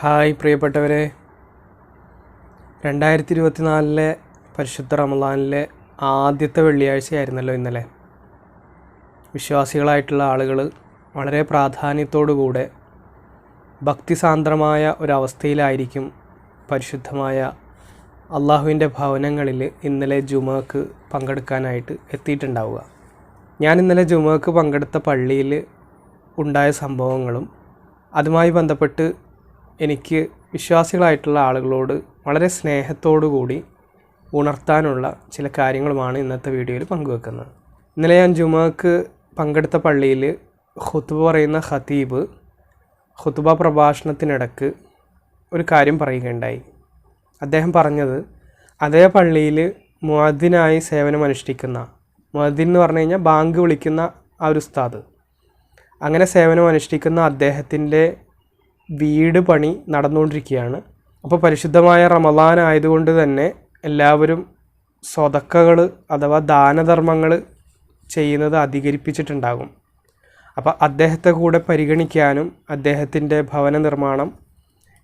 Hi പ്രിയപ്പെട്ടവരെ. രണ്ടായിരത്തി ഇരുപത്തിനാലിലെ പരിശുദ്ധ റമദാനിലെ ആദ്യത്തെ വെള്ളിയാഴ്ചയായിരുന്നല്ലോ ഇന്നലെ. വിശ്വാസികളായിട്ടുള്ള ആളുകൾ വളരെ പ്രാധാന്യത്തോടുകൂടെ ഭക്തിസാന്ദ്രമായ ഒരവസ്ഥയിലായിരിക്കും പരിശുദ്ധമായ അള്ളാഹുവിന്റെ ഭവനങ്ങളിൽ ഇന്നലെ ജുമക്ക് പങ്കെടുക്കാനായിട്ട് എത്തിയിട്ടുണ്ടാവുക. ഞാൻ ഇന്നലെ ജുമക്ക് പങ്കെടുത്ത പള്ളിയിൽ ഉണ്ടായ സംഭവങ്ങളും അതുമായി ബന്ധപ്പെട്ട് എനിക്ക് വിശ്വാസികളായിട്ടുള്ള ആളുകളോട് വളരെ കൂടി ഉണർത്താനുള്ള ചില കാര്യങ്ങളുമാണ് ഇന്നത്തെ വീഡിയോയിൽ പങ്കുവെക്കുന്നത്. ഇന്നലെ ഞാൻ ജുമാക്ക് പങ്കെടുത്ത പള്ളിയിൽ ഹുത്തുബ പറയുന്ന ഖതീബ് ഹുത്തുബ പ്രഭാഷണത്തിനിടക്ക് ഒരു കാര്യം പറയുകയുണ്ടായി. അദ്ദേഹം പറഞ്ഞത് അതേ പള്ളിയിൽ മുഅദ്ദിനായി സേവനമനുഷ്ഠിക്കുന്ന മുഅദ്ദിൻ എന്ന് പറഞ്ഞു കഴിഞ്ഞാൽ ബാങ്ക് വിളിക്കുന്ന ആ ഒരു ഉസ്താദ്. അങ്ങനെ സേവനം അനുഷ്ഠിക്കുന്ന അദ്ദേഹത്തിന്റെ വീട് പണി നടന്നുകൊണ്ടിരിക്കുകയാണ്. അപ്പോൾ പരിശുദ്ധമായ റമദാൻ ആയതുകൊണ്ട് തന്നെ എല്ലാവരും സ്വതക്കകൾ അഥവാ ദാനധർമ്മങ്ങൾ ചെയ്യുന്നത് അധികരിപ്പിച്ചിട്ടുണ്ടാകും. അപ്പോൾ അദ്ദേഹത്തെ കൂടെ പരിഗണിക്കാനും അദ്ദേഹത്തിന്റെ ഭവന നിർമ്മാണം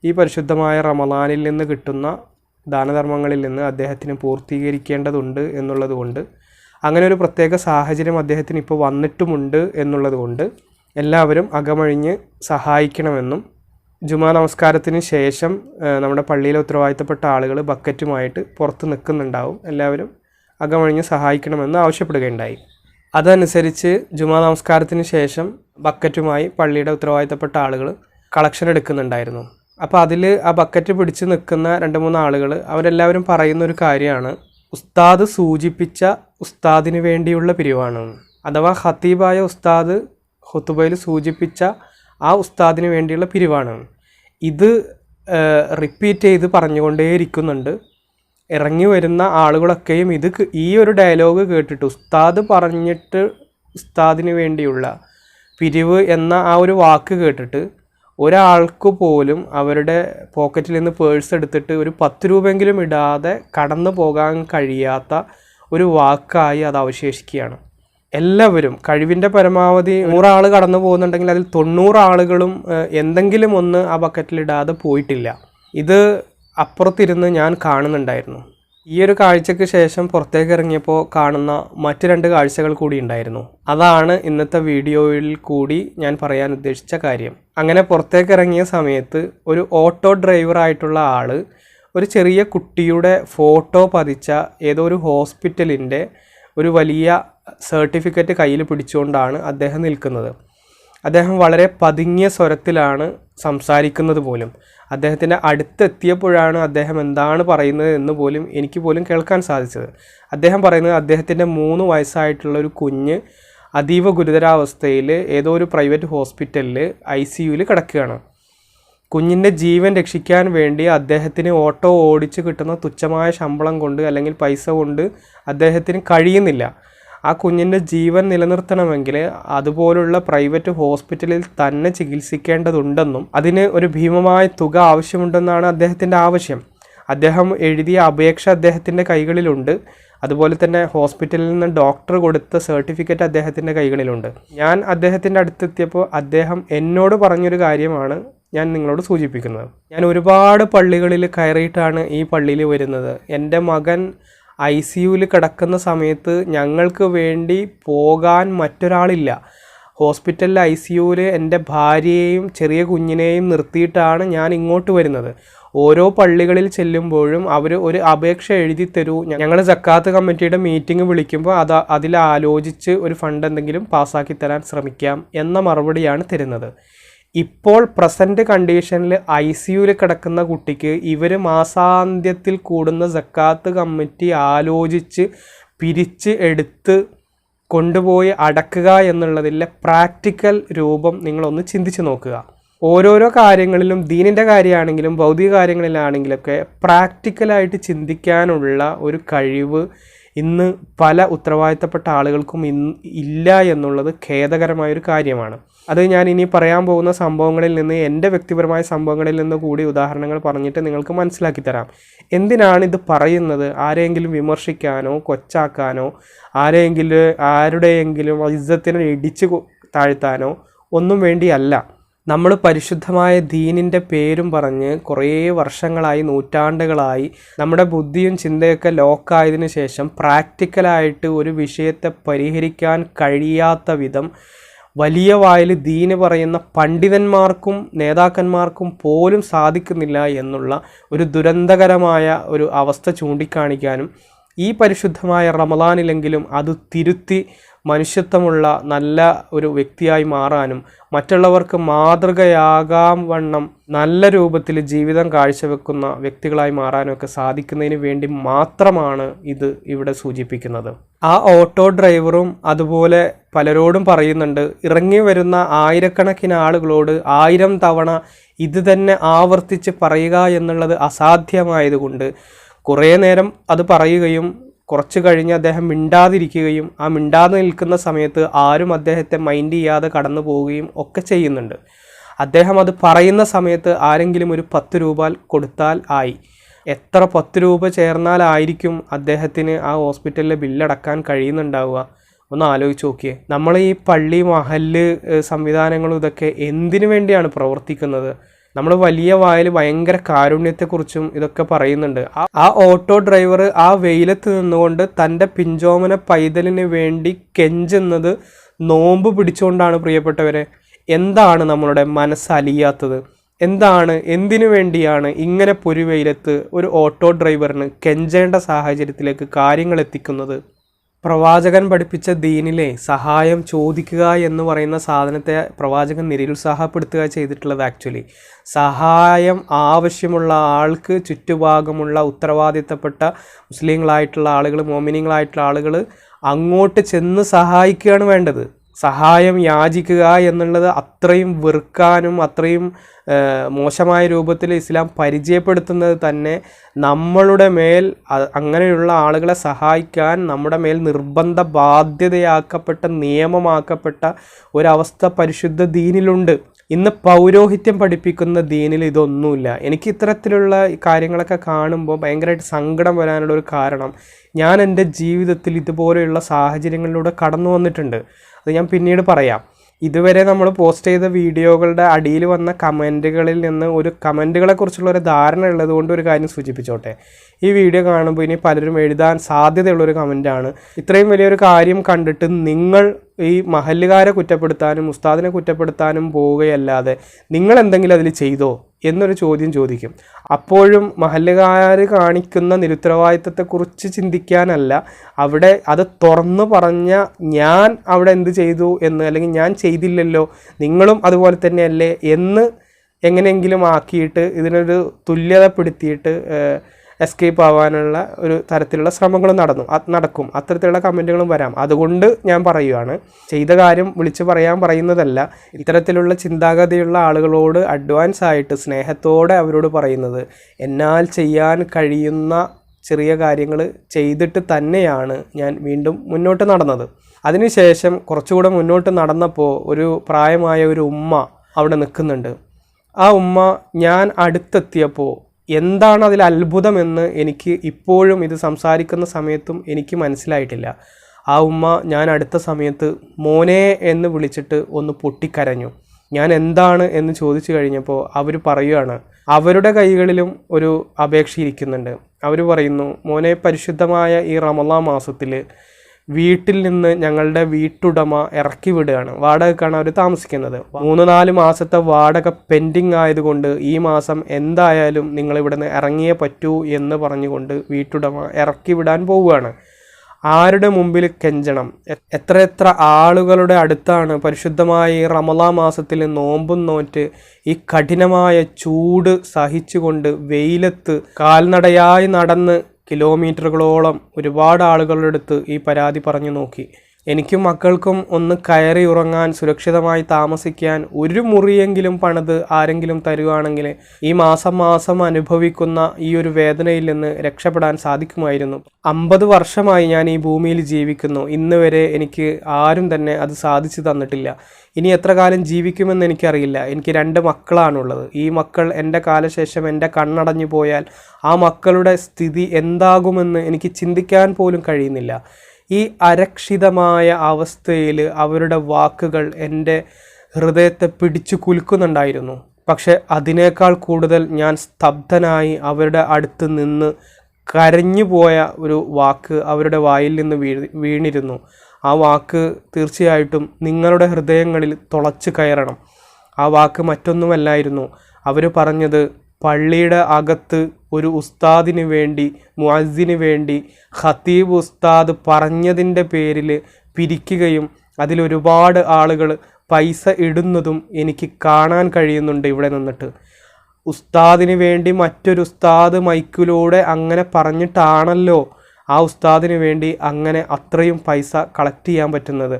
ഈ പരിശുദ്ധമായ റമദാനിൽ നിന്ന് കിട്ടുന്ന ദാനധർമ്മങ്ങളിൽ നിന്ന് അദ്ദേഹത്തിന് പൂർത്തീകരിക്കേണ്ടതുണ്ട് എന്നുള്ളതുകൊണ്ട് അങ്ങനെ ഒരു പ്രത്യേക സാഹചര്യം അദ്ദേഹത്തിന് ഇപ്പോൾ വന്നിട്ടുമുണ്ട് എന്നുള്ളതുകൊണ്ട് എല്ലാവരും അകമഴിഞ്ഞ് സഹായിക്കണമെന്നും ജുമാ നമസ്കാരത്തിന് ശേഷം നമ്മുടെ പള്ളിയിലെ ഉത്തരവാദിത്തപ്പെട്ട ആളുകൾ ബക്കറ്റുമായിട്ട് പുറത്ത് നിൽക്കുന്നുണ്ടാവും. എല്ലാവരും അകമഴിഞ്ഞ് സഹായിക്കണമെന്ന് ആവശ്യപ്പെടുകയുണ്ടായി. അതനുസരിച്ച് ജുമാ നമസ്കാരത്തിന് ശേഷം ബക്കറ്റുമായി പള്ളിയുടെ ഉത്തരവാദിത്തപ്പെട്ട ആളുകൾ കളക്ഷൻ എടുക്കുന്നുണ്ടായിരുന്നു. അപ്പോൾ അതിൽ ആ ബക്കറ്റ് പിടിച്ച് നിൽക്കുന്ന രണ്ട് മൂന്ന് ആളുകൾ അവരെല്ലാവരും പറയുന്ന ഒരു കാര്യമാണ്. ഉസ്താദ് സൂചിപ്പിച്ച ഉസ്താദിന് വേണ്ടിയുള്ള പിരിവാണ്. അഥവാ ഹത്തീബായ ഉസ്താദ് ഹുത്തുബയിൽ സൂചിപ്പിച്ച ആ ഉസ്താദിന് വേണ്ടിയുള്ള പിരിവാണ്. ഇത് റിപ്പീറ്റ് ചെയ്ത് പറഞ്ഞുകൊണ്ടേയിരിക്കുന്നുണ്ട്. ഇറങ്ങി വരുന്ന ആളുകളൊക്കെയും ഇത് ഈ ഒരു ഡയലോഗ് കേട്ടിട്ട് ഉസ്താദ് പറഞ്ഞിട്ട് ഉസ്താദിന് വേണ്ടിയുള്ള പിരിവ് എന്ന ആ ഒരു വാക്ക് കേട്ടിട്ട് ഒരാൾക്ക് പോലും അവരുടെ പോക്കറ്റിൽ നിന്ന് പേഴ്സ് എടുത്തിട്ട് ഒരു പത്ത് രൂപയെങ്കിലും ഇടാതെ കടന്നു പോകാൻ കഴിയാത്ത ഒരു വാക്കായി അത് അവശേഷിക്കുകയാണ്. എല്ലാവരും കഴിവിന്റെ പരമാവധി നൂറാൾ കടന്നു പോകുന്നുണ്ടെങ്കിൽ അതിൽ തൊണ്ണൂറ് ആളുകളും എന്തെങ്കിലും ഒന്ന് ആ ബക്കറ്റിലിടാതെ പോയിട്ടില്ല. ഇത് അപ്പുറത്തിരുന്ന് ഞാൻ കാണുന്നുണ്ടായിരുന്നു. ഈ ഒരു കാഴ്ചയ്ക്ക് ശേഷം പുറത്തേക്ക് ഇറങ്ങിയപ്പോൾ കാണുന്ന മറ്റു രണ്ട് കാഴ്ചകൾ കൂടി ഉണ്ടായിരുന്നു. അതാണ് ഇന്നത്തെ വീഡിയോയിൽ കൂടി ഞാൻ പറയാൻ ഉദ്ദേശിച്ച കാര്യം. അങ്ങനെ പുറത്തേക്ക് ഇറങ്ങിയ സമയത്ത് ഒരു ഓട്ടോ ഡ്രൈവർ ആയിട്ടുള്ള ആൾ ഒരു ചെറിയ കുട്ടിയുടെ ഫോട്ടോ പതിച്ച ഏതോ ഒരു ഹോസ്പിറ്റലിന്റെ ഒരു വലിയ സർട്ടിഫിക്കറ്റ് കയ്യിൽ പിടിച്ചുകൊണ്ടാണ് അദ്ദേഹം നിൽക്കുന്നത്. അദ്ദേഹം വളരെ പതുങ്ങിയ സ്വരത്തിലാണ് സംസാരിക്കുന്നത് പോലും. അദ്ദേഹത്തിന്റെ അടുത്തെത്തിയപ്പോഴാണ് അദ്ദേഹം എന്താണ് പറയുന്നത് എന്ന് പോലും എനിക്ക് പോലും കേൾക്കാൻ സാധിച്ചത്. അദ്ദേഹം പറയുന്നത് അദ്ദേഹത്തിന്റെ മൂന്ന് വയസ്സായിട്ടുള്ള ഒരു കുഞ്ഞ് അതീവ ഗുരുതരാവസ്ഥയിൽ ഏതോ ഒരു പ്രൈവറ്റ് ഹോസ്പിറ്റലിൽ ഐ സി യുവിൽ കിടക്കുകയാണ്. കുഞ്ഞിന്റെ ജീവൻ രക്ഷിക്കാൻ വേണ്ടി അദ്ദേഹത്തിന് ഓട്ടോ ഓടിച്ച് കിട്ടുന്ന തുച്ഛമായ ശമ്പളം കൊണ്ട് അല്ലെങ്കിൽ പൈസ കൊണ്ട് അദ്ദേഹത്തിന് കഴിയുന്നില്ല. ആ കുഞ്ഞിന്റെ ജീവൻ നിലനിർത്തണമെങ്കിൽ അതുപോലുള്ള പ്രൈവറ്റ് ഹോസ്പിറ്റലിൽ തന്നെ ചികിത്സിക്കേണ്ടതുണ്ടെന്നും അതിന് ഒരു ഭീമമായ തുക ആവശ്യമുണ്ടെന്നാണ് അദ്ദേഹത്തിന്റെ ആവശ്യം. അദ്ദേഹം എഴുതിയ അപേക്ഷ അദ്ദേഹത്തിന്റെ കൈകളിലുണ്ട്. അതുപോലെ തന്നെ ഹോസ്പിറ്റലിൽ നിന്ന് ഡോക്ടർ കൊടുത്ത സർട്ടിഫിക്കറ്റ് അദ്ദേഹത്തിന്റെ കൈകളിലുണ്ട്. ഞാൻ അദ്ദേഹത്തിന്റെ അടുത്തെത്തിയപ്പോൾ അദ്ദേഹം എന്നോട് പറഞ്ഞൊരു കാര്യമാണ്. ഞാൻ നിങ്ങളോട് സൂചിപ്പിക്കുന്നത് ഞാൻ ഒരുപാട് പള്ളികളിൽ കയറിയിട്ടാണ് ഈ പള്ളിയിൽ വരുന്നത്. എന്റെ മകൻ ഐ സി യുവിൽ കിടക്കുന്ന സമയത്ത് ഞങ്ങൾക്ക് വേണ്ടി പോകാൻ മറ്റൊരാളില്ല. ഹോസ്പിറ്റലിൽ ഐ സി യുവിൽ എന്റെ ഭാര്യയെയും ചെറിയ കുഞ്ഞിനെയും നിർത്തിയിട്ടാണ് ഞാൻ ഇങ്ങോട്ട് വരുന്നത്. ഓരോ പള്ളികളിൽ ചെല്ലുമ്പോഴും അവർ ഒരു അപേക്ഷ എഴുതി തരൂ. ഞങ്ങൾ ജക്കാത്ത് കമ്മിറ്റിയുടെ മീറ്റിംഗ് വിളിക്കുമ്പോൾ അത് അതിൽ ആലോചിച്ച് ഒരു ഫണ്ട് എന്തെങ്കിലും പാസ്സാക്കി തരാൻ ശ്രമിക്കാം എന്ന മറുപടിയാണ് തരുന്നത്. ഇപ്പോൾ പ്രസന്റ് കണ്ടീഷനിൽ ഐ സിയുയിൽ കിടക്കുന്ന കുട്ടിക്ക് ഇവർ മാസാന്ത്യത്തിൽ കൂടുന്ന ജക്കാത്ത് കമ്മിറ്റി ആലോചിച്ച് പിരിച്ച് എടുത്ത് കൊണ്ടുപോയി അടക്കുക എന്നുള്ളതിലെ പ്രാക്ടിക്കൽ രൂപം നിങ്ങളൊന്ന് ചിന്തിച്ച് നോക്കുക. ഓരോരോ കാര്യങ്ങളിലും ദീനിന്റെ കാര്യമാണെങ്കിലും ഭൗതിക കാര്യങ്ങളിലാണെങ്കിലൊക്കെ പ്രാക്ടിക്കലായിട്ട് ചിന്തിക്കാനുള്ള ഒരു കഴിവ് ഇന്ന് പല ഉത്തരവാദിത്തപ്പെട്ട ആളുകൾക്കും ഇല്ല എന്നുള്ളത് ഖേദകരമായൊരു കാര്യമാണ്. അത് ഞാൻ ഇനി പറയാൻ പോകുന്ന സംഭവങ്ങളിൽ നിന്ന് എന്റെ വ്യക്തിപരമായ സംഭവങ്ങളിൽ നിന്ന് കൂടി ഉദാഹരണങ്ങൾ പറഞ്ഞിട്ട് നിങ്ങൾക്ക് മനസ്സിലാക്കി തരാം. എന്തിനാണ് ഇത് പറയുന്നത്? ആരെയെങ്കിലും വിമർശിക്കാനോ കൊച്ചാക്കാനോ ആരെയെങ്കിലും ആരുടെയെങ്കിലും ഇജ്ജത്തിനെ ഇടിച്ച് താഴ്ത്താനോ ഒന്നും വേണ്ടിയല്ല. നമ്മൾ പരിശുദ്ധമായ ദീനിന്റെ പേരും പറഞ്ഞ് കുറേ വർഷങ്ങളായി നൂറ്റാണ്ടുകളായി നമ്മുടെ ബുദ്ധിയും ചിന്തയൊക്കെ ലോക്കായതിനു ശേഷം പ്രാക്ടിക്കലായിട്ട് ഒരു വിഷയത്തെ പരിഹരിക്കാൻ കഴിയാത്ത വിധം വലിയ വായിൽ ദീന് പറയുന്ന പണ്ഡിതന്മാർക്കും നേതാക്കന്മാർക്കും പോലും സാധിക്കുന്നില്ല എന്നുള്ള ഒരു ദുരന്തകരമായ ഒരു അവസ്ഥ ചൂണ്ടിക്കാണിക്കാനും ഈ പരിശുദ്ധമായ റമലാനിലെങ്കിലും അത് തിരുത്തി മനുഷ്യത്വമുള്ള നല്ല ഒരു വ്യക്തിയായി മാറാനും മറ്റുള്ളവർക്ക് മാതൃകയാകാം വണ്ണം നല്ല രൂപത്തിൽ ജീവിതം കാഴ്ചവെക്കുന്ന വ്യക്തികളായി മാറാനും ഒക്കെ സാധിക്കുന്നതിന് വേണ്ടി മാത്രമാണ് ഇത് ഇവിടെ സൂചിപ്പിക്കുന്നത്. ആ ഓട്ടോ ഡ്രൈവറും അതുപോലെ പലരോടും പറയുന്നുണ്ട് ഇറങ്ങി വരുന്ന ആയിരക്കണക്കിന് ആളുകളോട് ആയിരം തവണ ഇത് തന്നെ ആവർത്തിച്ച് പറയുക എന്നുള്ളത് അസാധ്യമായതുകൊണ്ട് കുറേ നേരം അത് പറയുകയും കുറച്ച് കഴിഞ്ഞ് അദ്ദേഹം മിണ്ടാതിരിക്കുകയും ആ മിണ്ടാതെ നിൽക്കുന്ന സമയത്ത് ആരും അദ്ദേഹത്തെ മൈൻഡ് ചെയ്യാതെ കടന്നു പോവുകയും ഒക്കെ ചെയ്യുന്നുണ്ട്. അദ്ദേഹം അത് പറയുന്ന സമയത്ത് ആരെങ്കിലും ഒരു പത്ത് രൂപ കൊടുത്താൽ ആയി. എത്ര പത്ത് രൂപ ചേർന്നാലായിരിക്കും അദ്ദേഹത്തിന് ആ ഹോസ്പിറ്റലിലെ ബില്ലടക്കാൻ കഴിയുന്നുണ്ടാവുക? ഒന്ന് ആലോചിച്ച് നോക്കിയേ. നമ്മൾ ഈ പള്ളി മഹല്ല് സംവിധാനങ്ങളും ഇതൊക്കെ എന്തിനു വേണ്ടിയാണ് പ്രവർത്തിക്കുന്നത്? നമ്മൾ വലിയ വായിൽ ഭയങ്കര കാരുണ്യത്തെക്കുറിച്ചും ഇതൊക്കെ പറയുന്നുണ്ട്. ആ ഓട്ടോ ഡ്രൈവർ ആ വെയിലത്ത് നിന്നുകൊണ്ട് തന്റെ പിഞ്ചോമന പൈതലിന് വേണ്ടി കെഞ്ചുന്നത് നോമ്പ് പിടിച്ചുകൊണ്ടാണ് പ്രിയപ്പെട്ടവരെ. എന്താണ് നമ്മളുടെ മനസ്സലിയാത്തത് എന്താണ് എന്തിനു വേണ്ടിയാണ് ഇങ്ങനെ പൊരുവെയിലത്ത് ഒരു ഓട്ടോ ഡ്രൈവറിന് കെഞ്ചേണ്ട സാഹചര്യത്തിലേക്ക് കാര്യങ്ങൾ എത്തിക്കുന്നത് പ്രവാചകൻ പഠിപ്പിച്ച ദീനിലെ സഹായം ചോദിക്കുക എന്ന് പറയുന്ന സാധനത്തെ പ്രവാചകൻ നിരുത്സാഹപ്പെടുത്തുക ചെയ്തിട്ടുള്ളത് ആക്ച്വലി സഹായം ആവശ്യമുള്ള ആൾക്ക് ചുറ്റുഭാഗമുള്ള ഉത്തരവാദിത്തപ്പെട്ട മുസ്ലിങ്ങളായിട്ടുള്ള ആളുകൾ മോമിനിങ്ങളായിട്ടുള്ള ആളുകൾ അങ്ങോട്ട് ചെന്ന് സഹായിക്കുകയാണ് വേണ്ടത്. സഹായം യാചിക്കുക എന്നുള്ളത് അത്രയും വെറുക്കാനും അത്രയും മോശമായ രൂപത്തിൽ ഇസ്ലാം പരിചയപ്പെടുത്തുന്നത് തന്നെ നമ്മളുടെ മേൽ അങ്ങനെയുള്ള ആളുകളെ സഹായിക്കാൻ നമ്മുടെ മേൽ നിർബന്ധ ബാധ്യതയാക്കപ്പെട്ട നിയമമാക്കപ്പെട്ട ഒരവസ്ഥ പരിശുദ്ധ ദീനിലുണ്ട്. ഇന്ന് പൗരോഹിത്യം പഠിപ്പിക്കുന്ന ദീനിൽ ഇതൊന്നുമില്ല. എനിക്ക് ഇത്തരത്തിലുള്ള കാര്യങ്ങളൊക്കെ കാണുമ്പോൾ ഭയങ്കരമായിട്ട് സങ്കടം വരാനുള്ള ഒരു കാരണം ഞാൻ എന്റെ ജീവിതത്തിൽ ഇതുപോലെയുള്ള സാഹചര്യങ്ങളിലൂടെ കടന്നു വന്നിട്ടുണ്ട്. അത് ഞാൻ പിന്നീട് പറയാം. ഇതുവരെ നമ്മൾ പോസ്റ്റ് ചെയ്ത വീഡിയോകളുടെ അടിയിൽ വന്ന കമന്റുകളിൽ നിന്ന് ഒരു കമന്റുകളെ കുറിച്ചുള്ള ഒരു ധാരണ ഉള്ളതുകൊണ്ട് ഒരു കാര്യം സൂചിപ്പിച്ചോട്ടെ. ഈ വീഡിയോ കാണുമ്പോൾ ഇനി പലരും എഴുതാൻ സാധ്യതയുള്ളൊരു കമന്റാണ്. ഇത്രയും വലിയൊരു കാര്യം കണ്ടിട്ട് നിങ്ങൾ ഈ മഹല്ലുകാരെ കുറ്റപ്പെടുത്താനും ഉസ്താദിനെ കുറ്റപ്പെടുത്താനും പോവുകയല്ലാതെ നിങ്ങൾ എന്തെങ്കിലും അതിൽ ചെയ്തോ എന്നൊരു ചോദ്യം ചോദിക്കും. അപ്പോഴും മഹല്ലുകാർ കാണിക്കുന്ന നിരുത്തരവാദിത്തത്തെക്കുറിച്ച് ചിന്തിക്കാനല്ല. അവിടെ അത് തുറന്നു പറഞ്ഞ ഞാൻ അവിടെ എന്ത് ചെയ്തു എന്ന് അല്ലെങ്കിൽ ഞാൻ ചെയ്തില്ലല്ലോ നിങ്ങളും അതുപോലെ തന്നെയല്ലേ എന്ന് എങ്ങനെയെങ്കിലും ആക്കിയിട്ട് ഇതിനൊരു തുല്യതപ്പെടുത്തിയിട്ട് എസ്കേപ്പ് ആവാനുള്ള ഒരു തരത്തിലുള്ള ശ്രമങ്ങളും നടന്നു. നടക്കും. അത്തരത്തിലുള്ള കമന്റുകളും വരാം. അതുകൊണ്ട് ഞാൻ പറയുകയാണ് ചെയ്ത കാര്യം വിളിച്ചു പറയാൻ പറയുന്നതല്ല ഇത്തരത്തിലുള്ള ചിന്താഗതിയുള്ള ആളുകളോട് അഡ്വാൻസ് ആയിട്ട് സ്നേഹത്തോടെ അവരോട് പറയുന്നത്. എന്നാൽ ചെയ്യാൻ കഴിയുന്ന ചെറിയ കാര്യങ്ങൾ ചെയ്തിട്ട് തന്നെയാണ് ഞാൻ വീണ്ടും മുന്നോട്ട് നടന്നത്. അതിനുശേഷം കുറച്ചുകൂടെ മുന്നോട്ട് നടന്നപ്പോൾ ഒരു പ്രായമായ ഒരു ഉമ്മ അവിടെ നിൽക്കുന്നുണ്ട്. ആ ഉമ്മ ഞാൻ അടുത്തെത്തിയപ്പോൾ എന്താണ് അതിൽ അത്ഭുതമെന്ന് എനിക്ക് ഇപ്പോഴും ഇത് സംസാരിക്കുന്ന സമയത്തും എനിക്ക് മനസ്സിലായിട്ടില്ല. ആ ഉമ്മ ഞാൻ അടുത്ത സമയത്ത് മോനെ എന്ന് വിളിച്ചിട്ട് ഒന്ന് പൊട്ടിക്കരഞ്ഞു. ഞാൻ എന്താണ് എന്ന് ചോദിച്ചു കഴിഞ്ഞപ്പോൾ അവർ പറയുകയാണ് അവരുടെ കൈകളിലും ഒരു അപേക്ഷ ഇരിക്കുന്നുണ്ട്. അവർ പറയുന്നു മോനെ പരിശുദ്ധമായ ഈ റമലാ മാസത്തിൽ വീട്ടിൽ നിന്ന് ഞങ്ങളുടെ വീട്ടുടമ ഇറക്കി വിടുകയാണ്. വാടകക്കാണ് അവർ താമസിക്കുന്നത്. മൂന്ന് നാല് മാസത്തെ വാടക പെൻഡിങ് ആയതുകൊണ്ട് ഈ മാസം എന്തായാലും നിങ്ങൾ ഇവിടെ നിന്ന് ഇറങ്ങിയേ പറ്റൂ എന്ന് പറഞ്ഞുകൊണ്ട് വീട്ടുടമ ഇറക്കി വിടാൻ പോവുകയാണ്. ആരുടെ മുമ്പിൽ കെഞ്ചണം? എത്ര എത്ര ആളുകളുടെ അടുത്താണ് പരിശുദ്ധമായി റമലാ മാസത്തിൽ നോമ്പും നോറ്റ് ഈ കഠിനമായ ചൂട് സഹിച്ചുകൊണ്ട് വെയിലത്ത് കാൽനടയായി നടന്ന് കിലോമീറ്ററുകളോളം ഒരുപാട് ആളുകളുടെ അടുത്ത് ഈ പരാതി പറഞ്ഞു നോക്കി. എനിക്കും മക്കൾക്കും ഒന്ന് കയറി ഉറങ്ങാൻ സുരക്ഷിതമായി താമസിക്കാൻ ഒരു മുറിയെങ്കിലും പണിത് ആരെങ്കിലും തരുവാണെങ്കിൽ ഈ മാസം മാസം അനുഭവിക്കുന്ന ഈ ഒരു വേദനയിൽ നിന്ന് രക്ഷപ്പെടാൻ സാധിക്കുമായിരുന്നു. അമ്പത് വർഷമായി ഞാൻ ഈ ഭൂമിയിൽ ജീവിക്കുന്നു. ഇന്ന് വരെ എനിക്ക് ആരും തന്നെ അത് സാധിച്ചു തന്നിട്ടില്ല. ഇനി എത്ര കാലം ജീവിക്കുമെന്ന് എനിക്കറിയില്ല. എനിക്ക് രണ്ട് മക്കളാണുള്ളത്. ഈ മക്കൾ എന്റെ കാലശേഷം എന്റെ കണ്ണടഞ്ഞു പോയാൽ ആ മക്കളുടെ സ്ഥിതി എന്താകുമെന്ന് എനിക്ക് ചിന്തിക്കാൻ പോലും കഴിയുന്നില്ല. ഈ അരക്ഷിതമായ അവസ്ഥയിൽ അവരുടെ വാക്കുകൾ എന്റെ ഹൃദയത്തെ പിടിച്ചു കുലുക്കുന്നുണ്ടായിരുന്നു. പക്ഷെ അതിനേക്കാൾ കൂടുതൽ ഞാൻ സ്തബ്ധനായി അവരുടെ അടുത്ത് നിന്ന് കരഞ്ഞു പോയ ഒരു വാക്ക് അവരുടെ വായിൽ നിന്ന് വീ വീണിരുന്നു. ആ വാക്ക് തീർച്ചയായിട്ടും നിങ്ങളുടെ ഹൃദയങ്ങളിൽ തുളച്ചു കയറണം. ആ വാക്ക് മറ്റൊന്നുമല്ലായിരുന്നു. അവർ പറഞ്ഞത് പള്ളിയുടെ അകത്ത് ഒരു ഉസ്താദിന് വേണ്ടി മുഅസ്സിന് വേണ്ടി ഖത്തീബ് ഉസ്താദ് പറഞ്ഞതിന്റെ പേരിൽ പിരിക്കുകയും അതിലൊരുപാട് ആളുകൾ പൈസ ഇടുന്നതും എനിക്ക് കാണാൻ കഴിയുന്നുണ്ട് ഇവിടെ നിന്നിട്ട്. ഉസ്താദിന് വേണ്ടി മറ്റൊരു ഉസ്താദ് മൈക്കിലൂടെ അങ്ങനെ പറഞ്ഞിട്ടാണല്ലോ ആ ഉസ്താദിന് വേണ്ടി അങ്ങനെ അത്രയും പൈസ കളക്ട് ചെയ്യാൻ പറ്റുന്നത്.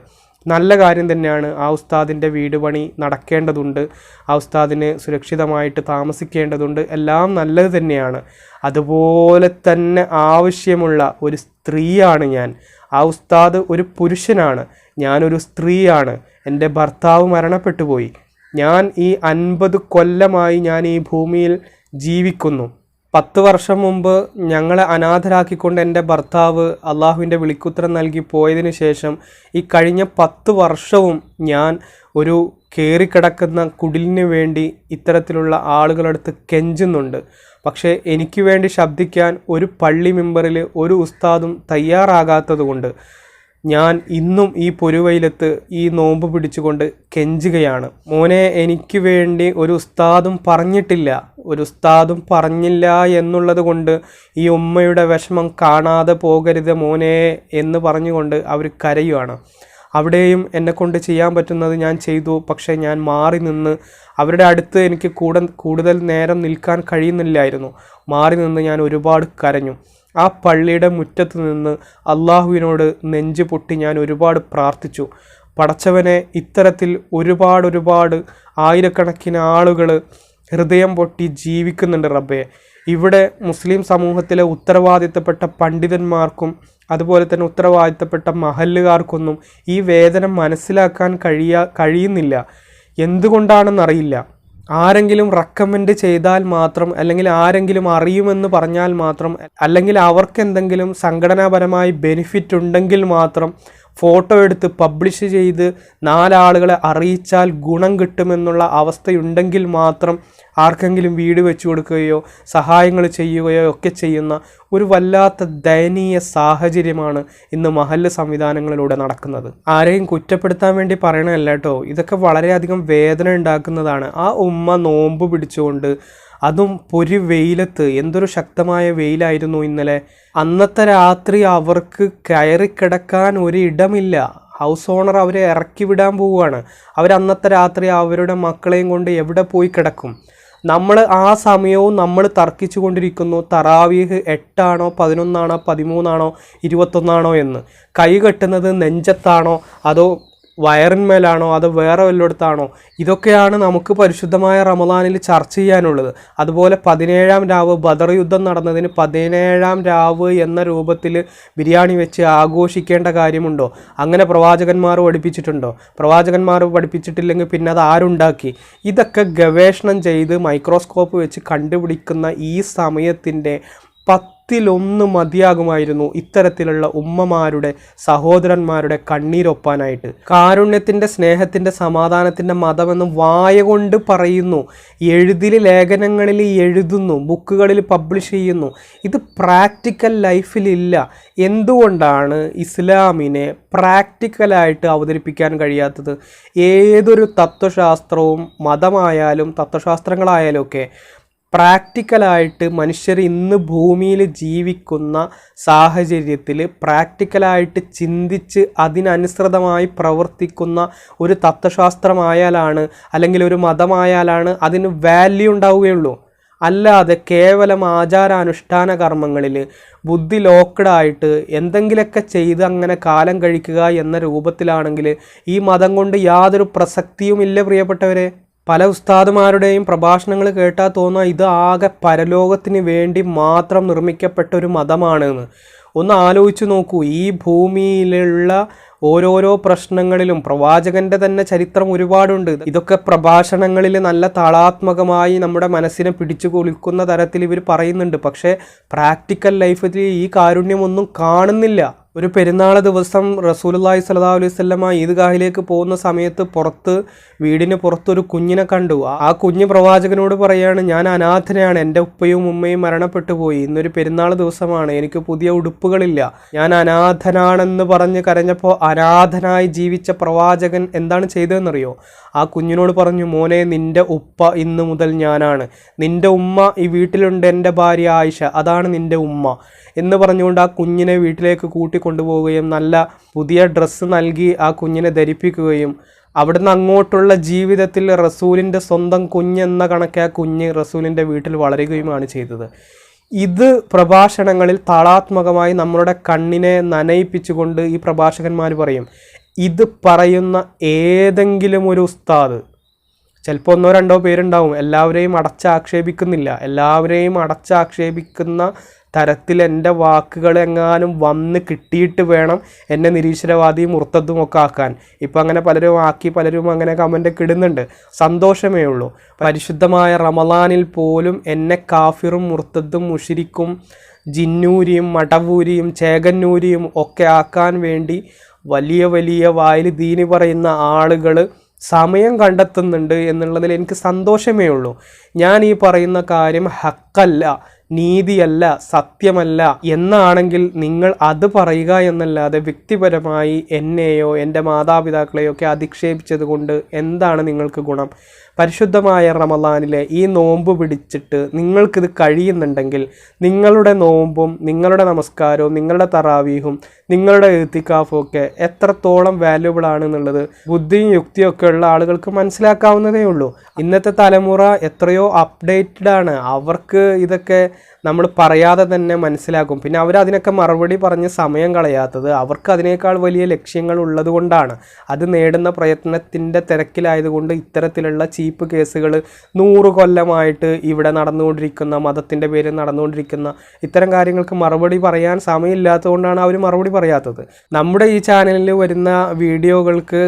നല്ല കാര്യം തന്നെയാണ് ആ ഉസ്താദിന്റെ വീട് പണി നടക്കേണ്ടതുണ്ട്. ആ ഉസ്താദിന് സുരക്ഷിതമായിട്ട് താമസിക്കേണ്ടതുണ്ട്. എല്ലാം നല്ലത് തന്നെയാണ്. അതുപോലെ തന്നെ ആവശ്യമുള്ള ഒരു സ്ത്രീയാണ് ഞാൻ. ആ ഉസ്താദ് ഒരു പുരുഷനാണ്. ഞാനൊരു സ്ത്രീയാണ്. എന്റെ ഭർത്താവ് മരണപ്പെട്ടു പോയി ഞാൻ ഈ അൻപത് കൊല്ലമായി ഞാൻ ഈ ഭൂമിയിൽ ജീവിക്കുന്നു. പത്ത് വർഷം മുമ്പ് ഞങ്ങളെ അനാഥരാക്കിക്കൊണ്ട് എന്റെ ഭർത്താവ് അള്ളാഹുവിന്റെ വിളിക്കുത്തരം നൽകി പോയതിനു ശേഷം ഈ കഴിഞ്ഞ പത്ത് വർഷവും ഞാൻ ഒരു കയറിക്കിടക്കുന്ന കുടിലിന് വേണ്ടി ഇത്തരത്തിലുള്ള ആളുകളടുത്ത് കെഞ്ചുന്നുണ്ട്. പക്ഷേ എനിക്ക് വേണ്ടി ശബ്ദിക്കാൻ ഒരു പള്ളി മെമ്പറിൽ ഒരു ഉസ്താദും തയ്യാറാകാത്തതുകൊണ്ട് ഞാൻ ഇന്നും ഈ പൊരുവയിലത്ത് ഈ നോമ്പ് പിടിച്ചുകൊണ്ട് കെഞ്ചുകയാണ്. മോനെ എനിക്ക് വേണ്ടി ഒരു ഉസ്താദും പറഞ്ഞിട്ടില്ല. ഒരു ഉസ്താദും പറഞ്ഞില്ല എന്നുള്ളത് കൊണ്ട് ഈ ഉമ്മയുടെ വിഷമം കാണാതെ പോകരുത് മോനെ എന്ന് പറഞ്ഞുകൊണ്ട് അവർ കരയുവാണ്. അവിടെയും എന്നെ കൊണ്ട് ചെയ്യാൻ പറ്റുന്നത് ഞാൻ ചെയ്തു. പക്ഷേ ഞാൻ മാറി നിന്ന് അവരുടെ അടുത്ത് എനിക്ക് കൂടെ കൂടുതൽ നേരം നിൽക്കാൻ കഴിയുന്നില്ലായിരുന്നു. മാറി നിന്ന് ഞാൻ ഒരുപാട് കരഞ്ഞു. ആ പള്ളിയുടെ മുറ്റത്ത് നിന്ന് അള്ളാഹുവിനോട് നെഞ്ചു പൊട്ടി ഞാൻ ഒരുപാട് പ്രാർത്ഥിച്ചു. പടച്ചവനെ ഇത്തരത്തിൽ ഒരുപാട് ഒരുപാട് ആയിരക്കണക്കിന് ആളുകൾ ഹൃദയം പൊട്ടി ജീവിക്കുന്നുണ്ട് റബ്ബെ. ഇവിടെ മുസ്ലിം സമൂഹത്തിലെ ഉത്തരവാദിത്തപ്പെട്ട പണ്ഡിതന്മാർക്കും അതുപോലെ തന്നെ ഉത്തരവാദിത്തപ്പെട്ട മഹല്ലുകാർക്കൊന്നും ഈ വേദന മനസ്സിലാക്കാൻ കഴിയാ കഴിയുന്നില്ല. എന്തുകൊണ്ടാണെന്നറിയില്ല. ആരെങ്കിലും റെക്കമെൻഡ് ചെയ്താൽ മാത്രം അല്ലെങ്കിൽ ആരെങ്കിലും അറിയുമെന്ന് പറഞ്ഞാൽ മാത്രം അല്ലെങ്കിൽ അവർക്ക് എന്തെങ്കിലും സംഘടനാപരമായി ബെനിഫിറ്റ് ഉണ്ടെങ്കിൽ മാത്രം ഫോട്ടോ എടുത്ത് പബ്ലിഷ് ചെയ്ത് നാലാളുകളെ അറിയിച്ചാൽ ഗുണം കിട്ടുമെന്നുള്ള അവസ്ഥയുണ്ടെങ്കിൽ മാത്രം ആർക്കെങ്കിലും വീട് വെച്ചു കൊടുക്കുകയോ സഹായങ്ങൾ ചെയ്യുകയോ ഒക്കെ ചെയ്യുന്ന ഒരു വല്ലാത്ത ദയനീയ സാഹചര്യമാണ് ഇന്ന് മഹല്ല് സംവിധാനങ്ങളിലൂടെ നടക്കുന്നത്. ആരെയും കുറ്റപ്പെടുത്താൻ വേണ്ടി പറയണമല്ല കേട്ടോ. ഇതൊക്കെ വളരെയധികം വേദന ഉണ്ടാക്കുന്നതാണ്. ആ ഉമ്മ നോമ്പ് പിടിച്ചുകൊണ്ട് അതും പൊരി വെയിലത്ത്. എന്തൊരു ശക്തമായ വെയിലായിരുന്നു ഇന്നലെ. അന്നത്തെ രാത്രി അവർക്ക് കയറിക്കിടക്കാൻ ഒരു ഇടമില്ല. ഹൗസ് ഓണർ അവരെ ഇറക്കി വിടാൻ പോവുകയാണ്. അവർ അന്നത്തെ രാത്രി അവരുടെ മക്കളെയും കൊണ്ട് എവിടെ പോയി കിടക്കും? നമ്മൾ ആ സമയവും നമ്മൾ തർക്കിച്ചു കൊണ്ടിരിക്കുന്നു. തറാവീഹ് എട്ടാണോ പതിനൊന്നാണോ പതിമൂന്നാണോ ഇരുപത്തൊന്നാണോ എന്ന്. കൈ കെട്ടുന്നത് നെഞ്ചത്താണോ അതോ വയറിന്മേലാണോ അതോ വേറെ വല്ലയിടത്താണോ? ഇതൊക്കെയാണ് നമുക്ക് പരിശുദ്ധമായ റമദാനിൽ ചർച്ച ചെയ്യാനുള്ളത്. അതുപോലെ പതിനേഴാം രാവ് ബദർ യുദ്ധം നടന്നതിന് പതിനേഴാം രാവ് എന്ന രൂപത്തിൽ ബിരിയാണി വെച്ച് ആഘോഷിക്കേണ്ട കാര്യമുണ്ടോ? അങ്ങനെ പ്രവാചകന്മാർ പഠിപ്പിച്ചിട്ടുണ്ടോ? പ്രവാചകന്മാർ പഠിപ്പിച്ചിട്ടില്ലെങ്കിൽ പിന്നെ അത് ആരുണ്ടാക്കി? ഇതൊക്കെ ഗവേഷണം ചെയ്ത് മൈക്രോസ്കോപ്പ് വെച്ച് കണ്ടുപിടിക്കുന്ന ഈ സമയത്തിന്റെ പത്തിലൊന്ന് മതിയാകുമായിരുന്നു ഇത്തരത്തിലുള്ള ഉമ്മമാരുടെ സഹോദരന്മാരുടെ കണ്ണീരൊപ്പാനായിട്ട്. കാരുണ്യത്തിന്റെ സ്നേഹത്തിന്റെ സമാധാനത്തിന്റെ മതമെന്ന് വായ കൊണ്ട് പറയുന്നു. എഴുതിൽ ലേഖനങ്ങളിൽ എഴുതുന്നു ബുക്കുകളിൽ പബ്ലിഷ് ചെയ്യുന്നു. ഇത് പ്രാക്ടിക്കൽ ലൈഫിലില്ല എന്തുകൊണ്ടാണ് ഇസ്ലാമിനെ പ്രാക്ടിക്കലായിട്ട് അവതരിപ്പിക്കാൻ കഴിയാത്തത്? ഏതൊരു തത്വശാസ്ത്രവും മതമായാലും തത്വശാസ്ത്രങ്ങളായാലും ഒക്കെ പ്രാക്ടിക്കലായിട്ട് മനുഷ്യർ ഇന്ന് ഭൂമിയിൽ ജീവിക്കുന്ന സാഹചര്യത്തിൽ പ്രാക്ടിക്കലായിട്ട് ചിന്തിച്ച് അതിനനുസൃതമായി പ്രവർത്തിക്കുന്ന ഒരു തത്വശാസ്ത്രമായാലാണ് അല്ലെങ്കിൽ ഒരു മതമായാലാണ് അതിന് വാല്യൂ ഉണ്ടാവുകയുള്ളൂ. അല്ലാതെ കേവലം ആചാരാനുഷ്ഠാന കർമ്മങ്ങളിൽ ബുദ്ധി ലോക്കഡായിട്ട് എന്തെങ്കിലുമൊക്കെ ചെയ്ത് അങ്ങനെ കാലം കഴിക്കുക എന്ന രൂപത്തിലാണെങ്കിൽ ഈ മതം കൊണ്ട് യാതൊരു പ്രസക്തിയുമില്ല പ്രിയപ്പെട്ടവരെ. പല ഉസ്താദുമാരുടെയും പ്രഭാഷണങ്ങൾ കേട്ടാൽ തോന്നുക ഇത് ആകെ പരലോകത്തിന് വേണ്ടി മാത്രം നിർമ്മിക്കപ്പെട്ട ഒരു മതമാണെന്ന്. ഒന്ന് ആലോചിച്ച് നോക്കൂ. ഈ ഭൂമിയിലുള്ള ഓരോരോ പ്രശ്നങ്ങളിലും പ്രവാചകന്റെ തന്നെ ചരിത്രം ഒരുപാടുണ്ട്. ഇതൊക്കെ പ്രഭാഷണങ്ങളിൽ നല്ല താളാത്മകമായി നമ്മുടെ മനസ്സിനെ പിടിച്ചു കുളിക്കുന്ന തരത്തിൽ ഇവർ പറയുന്നുണ്ട്. പക്ഷേ പ്രാക്ടിക്കൽ ലൈഫിൽ ഈ കാരുണ്യമൊന്നും കാണുന്നില്ല. ഒരു പെരുന്നാൾ ദിവസം റസൂലുള്ളാഹി സ്വല്ലല്ലാഹു അലൈഹി വസല്ലമ ഈദ്ഗാഹിലേക്ക് പോകുന്ന സമയത്ത് പുറത്ത് വീടിന് പുറത്തൊരു കുഞ്ഞിനെ കണ്ടു. ആ കുഞ്ഞ് പ്രവാചകനോട് പറയാണ് ഞാൻ അനാഥനാണ് എന്റെ ഉപ്പയും ഉമ്മയും മരണപ്പെട്ടു പോയി. ഇന്നൊരു പെരുന്നാൾ ദിവസമാണ്. എനിക്ക് പുതിയ ഉടുപ്പുകളില്ല. ഞാൻ അനാഥനാണെന്ന് പറഞ്ഞ് കരഞ്ഞപ്പോൾ അനാഥനായി ജീവിച്ച പ്രവാചകൻ എന്താണ് ചെയ്തതെന്നറിയോ? ആ കുഞ്ഞിനോട് പറഞ്ഞു മോനെ നിന്റെ ഉപ്പ ഇന്ന് മുതൽ ഞാനാണ്. നിന്റെ ഉമ്മ ഈ വീട്ടിലുണ്ട് എന്റെ ഭാര്യ ആയിഷ. അതാണ് നിന്റെ ഉമ്മ. എന്ന് പറഞ്ഞുകൊണ്ട് ആ കുഞ്ഞിനെ വീട്ടിലേക്ക് കൂട്ടിക്കൊണ്ടുപോവുകയും നല്ല പുതിയ ഡ്രസ്സ് നൽകി ആ കുഞ്ഞിനെ ധരിപ്പിക്കുകയും അവിടുന്ന് അങ്ങോട്ടുള്ള ജീവിതത്തിൽ റസൂലിന്റെ സ്വന്തം കുഞ്ഞെന്ന കണക്കെ ആ കുഞ്ഞ് റസൂലിന്റെ വീട്ടിൽ വളരുകയുമാണ് ചെയ്തത്. ഇത് പ്രഭാഷണങ്ങളിൽ താളാത്മകമായി നമ്മളുടെ കണ്ണിനെ നനയിപ്പിച്ചുകൊണ്ട് ഈ പ്രഭാഷകന്മാർ പറയും. ഇത് പറയുന്ന ഏതെങ്കിലും ഒരു ഉസ്താദ് ചിലപ്പോൾ ഒന്നോ രണ്ടോ പേരുണ്ടാവും എല്ലാവരെയും അടച്ചാക്ഷേപിക്കുന്നില്ല. എല്ലാവരെയും അടച്ചാക്ഷേപിക്കുന്ന തരത്തിൽ എന്റെ വാക്കുകൾ എങ്ങാനും വന്ന് കിട്ടിയിട്ട് വേണം എന്നെ നിരീശ്വരവാദിയും മുർത്തതും ഒക്കെ ആക്കാൻ. ഇപ്പം അങ്ങനെ പലരും ആക്കി പലരും അങ്ങനെ കമന്റൊക്കെ ഇടുന്നുണ്ട്. സന്തോഷമേ ഉള്ളൂ. പരിശുദ്ധമായ റമലാനിൽ പോലും എന്നെ കാഫിറും മുർത്തതും മുഷിരിക്കും ജിന്നൂരിയും മടവൂരിയും ചേകന്നൂരിയും ഒക്കെ ആക്കാൻ വേണ്ടി വലിയ വലിയ വായിൽ ദീനി പറയുന്ന ആളുകൾ സമയം കണ്ടെത്തുന്നുണ്ട് എന്നുള്ളതിൽ എനിക്ക് സന്തോഷമേ ഉള്ളൂ. ഞാൻ ഈ പറയുന്ന കാര്യം ഹക്കല്ല. നീതിയല്ല സത്യമല്ല എന്നാണെങ്കിൽ നിങ്ങൾ അത് പറയുക എന്നല്ലാതെ വ്യക്തിപരമായി എന്നെയോ എന്റെ മാതാപിതാക്കളെയോ ഒക്കെ അധിക്ഷേപിച്ചത് കൊണ്ട് എന്താണ് നിങ്ങൾക്ക് ഗുണം? പരിശുദ്ധമായ റമലാനിലെ ഈ നോമ്പ് പിടിച്ചിട്ട് നിങ്ങൾക്കിത് കഴിയുന്നുണ്ടെങ്കിൽ നിങ്ങളുടെ നോമ്പും നിങ്ങളുടെ നമസ്കാരവും നിങ്ങളുടെ തറാവീഹും നിങ്ങളുടെ എഴുത്തിക്കാഫും ഒക്കെ എത്രത്തോളം വാല്യുബിൾ ആണെന്നുള്ളത് ബുദ്ധിയും യുക്തിയും ഒക്കെ ഉള്ള ആളുകൾക്ക് മനസ്സിലാക്കാവുന്നതേ ഉള്ളൂ. ഇന്നത്തെ തലമുറ എത്രയോ അപ്ഡേറ്റഡ് ആണ്. അവർക്ക് ഇതൊക്കെ നമ്മൾ പറയാതെ തന്നെ മനസ്സിലാക്കും. പിന്നെ അവർ അതിനൊക്കെ മറുപടി പറഞ്ഞ് സമയം കളയാത്തത് അവർക്ക് അതിനേക്കാൾ വലിയ ലക്ഷ്യങ്ങൾ ഉള്ളതുകൊണ്ടാണ് അത് നേടുന്ന പ്രയത്നത്തിന്റെ തിരക്കിലായതുകൊണ്ട് ഇത്തരത്തിലുള്ള ചീപ്പ് കേസുകൾ നൂറ് കൊല്ലമായിട്ട് ഇവിടെ നടന്നുകൊണ്ടിരിക്കുന്ന മതത്തിന്റെ പേരിൽ നടന്നുകൊണ്ടിരിക്കുന്ന ഇത്തരം കാര്യങ്ങൾക്ക് മറുപടി പറയാൻ സമയമില്ലാത്തതുകൊണ്ടാണ് അവർ മറുപടി പറയാത്തത്. നമ്മുടെ ഈ ചാനലിൽ വരുന്ന വീഡിയോകൾക്ക്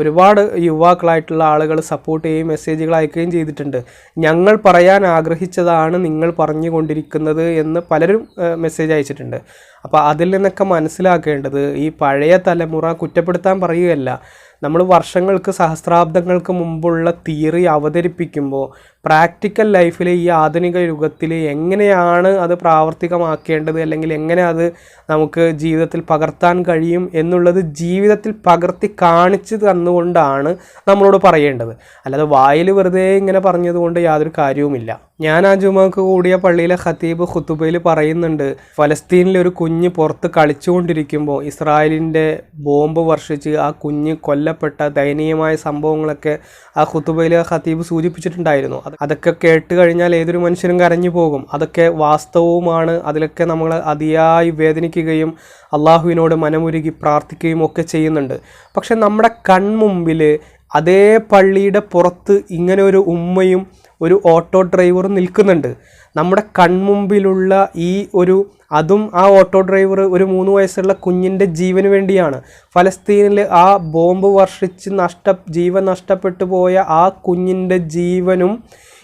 ഒരുപാട് യുവാക്കളായിട്ടുള്ള ആളുകൾ സപ്പോർട്ട് ചെയ്യുകയും മെസ്സേജുകൾ അയക്കുകയും ചെയ്തിട്ടുണ്ട്. ഞങ്ങൾ പറയാൻ ആഗ്രഹിച്ചതാണ് നിങ്ങൾ പറഞ്ഞുകൊണ്ടിരിക്കുന്നത്. എന്ന് പലരും മെസ്സേജ് അയച്ചിട്ടുണ്ട്. അപ്പോൾ അതിൽ നിന്നൊക്കെ മനസ്സിലാക്കേണ്ടത് ഈ പഴയ തലമുറ കുറ്റപ്പെടുത്താൻ പറയുകയല്ല. നമ്മൾ വർഷങ്ങൾക്ക് സഹസ്രാബ്ദങ്ങൾക്ക് മുമ്പുള്ള തിയറി അവതരിപ്പിക്കുമ്പോൾ പ്രാക്ടിക്കൽ ലൈഫിൽ ഈ ആധുനിക യുഗത്തിൽ എങ്ങനെയാണ് അത് പ്രാവർത്തികമാക്കേണ്ടത് അല്ലെങ്കിൽ എങ്ങനെ അത് നമുക്ക് ജീവിതത്തിൽ പകർത്താൻ കഴിയും എന്നുള്ളത് ജീവിതത്തിൽ പകർത്തി കാണിച്ചു തന്നുകൊണ്ടാണ് നമ്മളോട് പറയേണ്ടത്. അല്ലാതെ വായിൽ വെറുതെ ഇങ്ങനെ പറഞ്ഞതുകൊണ്ട് യാതൊരു കാര്യവുമില്ല. ഞാൻ ആ ജുമാക്ക് കൂടിയ പള്ളിയിലെ ഖത്തീബ് ഖുത്തുബയിൽ പറയുന്നുണ്ട് ഫലസ്തീനിലെ ഒരു കുഞ്ഞ് പുറത്ത് കളിച്ചുകൊണ്ടിരിക്കുമ്പോൾ ഇസ്രായേലിന്റെ ബോംബ് വർഷിച്ച് ആ കുഞ്ഞ് കൊല്ലപ്പെട്ട ദയനീയമായ സംഭവങ്ങളൊക്കെ ആ ഖുത്തുബയിലെ ഖത്തീബ് സൂചിപ്പിച്ചിട്ടുണ്ടായിരുന്നു. അതൊക്കെ കേട്ട് കഴിഞ്ഞാൽ ഏതൊരു മനുഷ്യനും കരഞ്ഞു പോകും. അതൊക്കെ വാസ്തവവുമാണ്. അതിലൊക്കെ നമ്മൾ അതിയായി വേദനിക്കുകയും അള്ളാഹുവിനോട് മനമുരുകി പ്രാർത്ഥിക്കുകയും ഒക്കെ ചെയ്യുന്നുണ്ട്. പക്ഷെ നമ്മുടെ കൺമുമ്പിൽ അതേ പള്ളിയുടെ പുറത്ത് ഇങ്ങനെ ഒരു ഉമ്മയും ഒരു ഓട്ടോ ഡ്രൈവറും നിൽക്കുന്നുണ്ട്. നമ്മുടെ കൺമുമ്പിലുള്ള ഈ ഒരു അതും ആ ഓട്ടോ ഡ്രൈവർ ഒരു മൂന്ന് വയസ്സുള്ള കുഞ്ഞിന്റെ ജീവന് വേണ്ടിയാണ്. ഫലസ്തീനിൽ ആ ബോംബ് വർഷിച്ച് നഷ്ട ജീവൻ നഷ്ടപ്പെട്ടു പോയ ആ കുഞ്ഞിന്റെ ജീവനും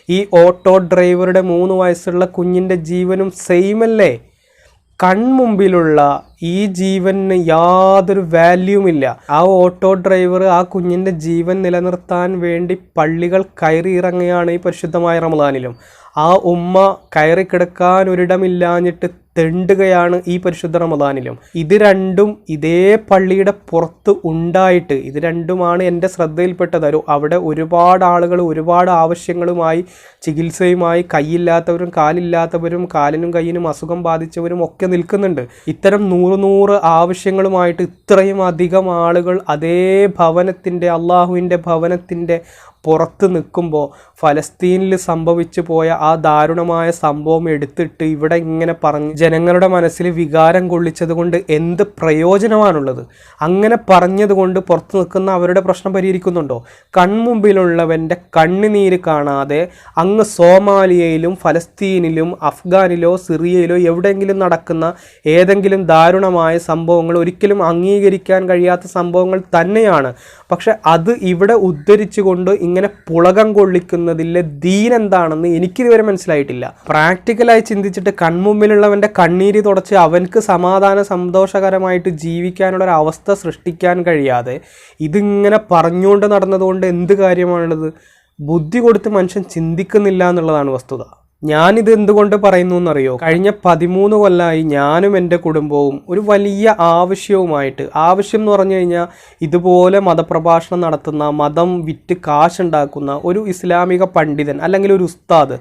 ഈ ഓട്ടോ ഡ്രൈവറുടെ മൂന്ന് വയസ്സുള്ള കുഞ്ഞിന്റെ ജീവനും സെയിം അല്ലേ കൺമുമ്പിലുള്ള ഈ ജീവന് യാതൊരു വാല്യൂമില്ല. ആ ഓട്ടോ ഡ്രൈവർ ആ കുഞ്ഞിന്റെ ജീവൻ നിലനിർത്താൻ വേണ്ടി പള്ളികൾ കയറി ഇറങ്ങുകയാണ് ഈ പരിശുദ്ധമായ റമദാനിലും. ആ ഉമ്മ കയറി കിടക്കാൻ ഒരിടമില്ലാഞ്ഞിട്ട് തെണ്ടുകയാണ് ഈ പരിശുദ്ധ റമദാനിലും. ഇത് രണ്ടും ഇതേ പള്ളിയുടെ പുറത്ത് ഉണ്ടായിട്ട് ഇത് രണ്ടുമാണ് എന്റെ ശ്രദ്ധയിൽപ്പെട്ടത്. ഒരു അവിടെ ഒരുപാട് ആളുകൾ ഒരുപാട് ആവശ്യങ്ങളുമായി ചികിത്സയുമായി കൈയില്ലാത്തവരും കാലില്ലാത്തവരും കാലിനും കൈയിനും അസുഖം ബാധിച്ചവരും ഒക്കെ നിൽക്കുന്നുണ്ട്. ഇത്തരം നൂറ് നൂറ് ആവശ്യങ്ങളുമായിട്ട് ഇത്രയും അധികം ആളുകൾ അതേ ഭവനത്തിന്റെ അള്ളാഹുവിന്റെ ഭവനത്തിന്റെ പുറത്ത് നിൽക്കുമ്പോൾ ഫലസ്തീനിൽ സംഭവിച്ചു പോയ ആ ദാരുണമായ സംഭവം എടുത്തിട്ട് ഇവിടെ ഇങ്ങനെ പറഞ്ഞ് ജനങ്ങളുടെ മനസ്സിൽ വികാരം കൊള്ളിച്ചത് കൊണ്ട് എന്ത് പ്രയോജനമാണുള്ളത്? അങ്ങനെ പറഞ്ഞതുകൊണ്ട് പുറത്ത് നിൽക്കുന്ന അവരുടെ പ്രശ്നം പരിഹരിക്കുന്നുണ്ടോ? കൺമുമ്പിലുള്ളവന്റെ കണ്ണുനീര് കാണാതെ അങ്ങ് സോമാലിയയിലും ഫലസ്തീനിലും അഫ്ഗാനിലോ സിറിയയിലോ എവിടെയെങ്കിലും നടക്കുന്ന ഏതെങ്കിലും ദാരുണമായ സംഭവങ്ങൾ ഒരിക്കലും അംഗീകരിക്കാൻ കഴിയാത്ത സംഭവങ്ങൾ തന്നെയാണ്. പക്ഷെ അത് ഇവിടെ ഉദ്ധരിച്ചുകൊണ്ട് ഇങ്ങനെ പുളകം കൊള്ളിക്കുന്നതിലെ ദീനെന്താണെന്ന് എനിക്കിതുവരെ മനസ്സിലായിട്ടില്ല. പ്രാക്ടിക്കലായി ചിന്തിച്ചിട്ട് കൺമുമ്പിലുള്ളവന്റെ കണ്ണീര് തുടച്ച് അവൻക്ക് സമാധാന സന്തോഷകരമായിട്ട് ജീവിക്കാനുള്ള ഒരു അവസ്ഥ സൃഷ്ടിക്കാൻ കഴിയാതെ ഇതിങ്ങനെ പറഞ്ഞുകൊണ്ട് നടന്നതുകൊണ്ട് എന്ത് കാര്യമാണുള്ളത്? ബുദ്ധി കൊടുത്ത് മനുഷ്യൻ ചിന്തിക്കുന്നില്ല എന്നുള്ളതാണ് വസ്തുത. ഞാനിത് എന്തുകൊണ്ട് പറയുന്നു എന്നറിയോ? കഴിഞ്ഞ പതിമൂന്ന് കൊല്ലമായി ഞാനും എന്റെ കുടുംബവും ഒരു വലിയ ആവശ്യവുമായിട്ട് ആവശ്യം എന്ന് പറഞ്ഞു കഴിഞ്ഞാൽ ഇതുപോലെ മതപ്രഭാഷണം നടത്തുന്ന മതം വിറ്റ് കാശുണ്ടാക്കുന്ന ഒരു ഇസ്ലാമിക പണ്ഡിതൻ അല്ലെങ്കിൽ ഒരു ഉസ്താദ്